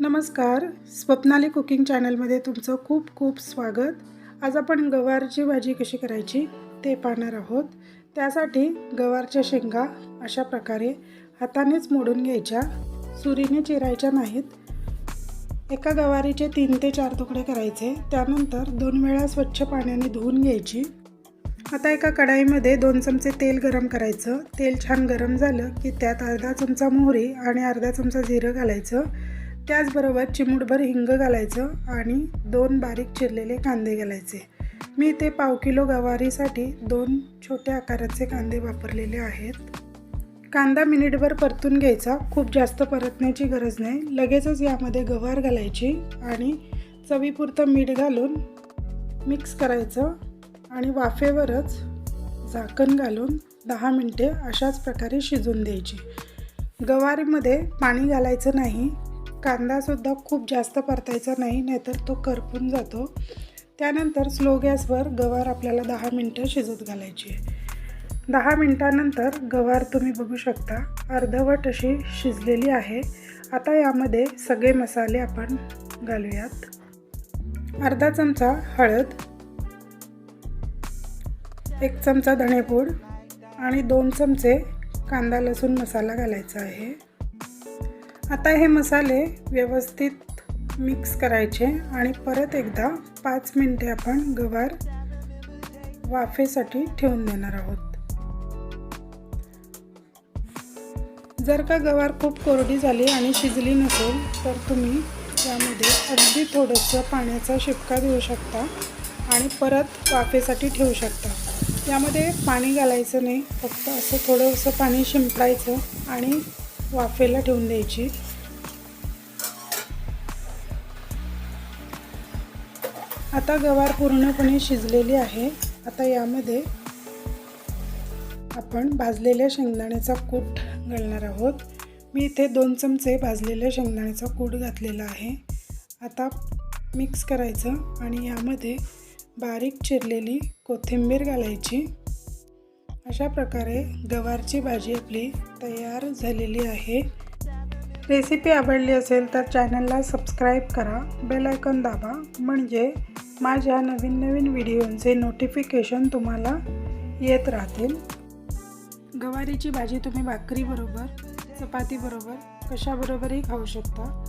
नमस्कार. स्वप्नाली कुकिंग चॅनलमध्ये तुमचं खूप खूप स्वागत. आज आपण गवारची भाजी कशी करायची ते पाहणार आहोत. त्यासाठी गवारच्या शेंगा अशा प्रकारे हातानेच मोडून घ्यायच्या. सुरीने चिरायच्या नाहीत. एका गवारीचे तीन ते चार तुकडे करायचे. त्यानंतर दोन वेळा स्वच्छ पाण्याने धुवून घ्यायची. आता एका कढाईमध्ये दोन चमचे तेल गरम करायचं. तेल छान गरम झालं की त्यात अर्धा चमचा मोहरी आणि अर्धा चमचा जिरं घालायचं. त्याचबरोबर चिमूटभर हिंग घालायचं आणि दोन बारीक चिरलेले कांदे घालायचे. मी ते पाव किलो गवारीसाठी दोन छोट्या आकाराचे कांदे वापरलेले आहेत. कांदा मिनिटभर परतून घ्यायचा. खूप जास्त परतण्याची गरज नाही. लगेचच यामध्ये गवार घालायची आणि चवीपुरतं मीठ घालून मिक्स करायचं आणि वाफेवरच झाकण घालून दहा मिनटे अशाच प्रकारे शिजून द्यायची. गवारीमध्ये पाणी घालायचं नाही. कांदासुद्धा खूप जास्त परतायचा नाही नाहीतर तो करपून जातो. त्यानंतर स्लो गॅसवर गवार आपल्याला दहा मिनटं शिजत घालायची दहा मिनटानंतर गवार तुम्ही बघू शकता अर्धवट अशी शिजलेली आहे. आता यामध्ये सगळे मसाले आपण घालूयात. अर्धा चमचा हळद एक चमचा धणेपूड आणि दोन चमचे कांदा लसूण मसाला घालायचा आहे. आता हे मसाले व्यवस्थित मिक्स करायचे आणि परत एकदा पाच मिनटे आपण गवार वाफेसाठी ठेवून देणार आहोत. जर का गवार खूप कोरडी झाली आणि शिजली नसेल तर तुम्ही यामध्ये अगदी थोडंसं पाण्याचा शिपका देऊ शकता आणि परत वाफेसाठी ठेवू शकता. यामध्ये पाणी घालायचं नाही फक्त असं थोडंसं पाणी शिंपडायचं आणि वाफेला ठेवून द्यायची. आता गवार पूर्णपणे शिजलेली आहे. आता यामध्ये आपण भाजलेल्या शेंगदाण्याचा कूट घालणार आहोत. मी इथे दोन चमचे भाजलेल्या शेंगदाण्याचा कूट घातलेला आहे. आता मिक्स करायचं आणि यामध्ये बारीक चिरलेली कोथिंबीर घालायची. अशा प्रकारे गवारची भाजी आपली तयार झालेली आहे. रेसिपी आवडली असेल तर चॅनलला सबस्क्राईब करा बेल आयकॉन दाबा. म्हणजे माझ्या नवीन नवीन व्हिडिओंचे नोटिफिकेशन तुम्हाला येत राहतील. गवारीची भाजी तुम्ही भाकरीबरोबर चपातीबरोबर कशाबरोबरही खाऊ शकता.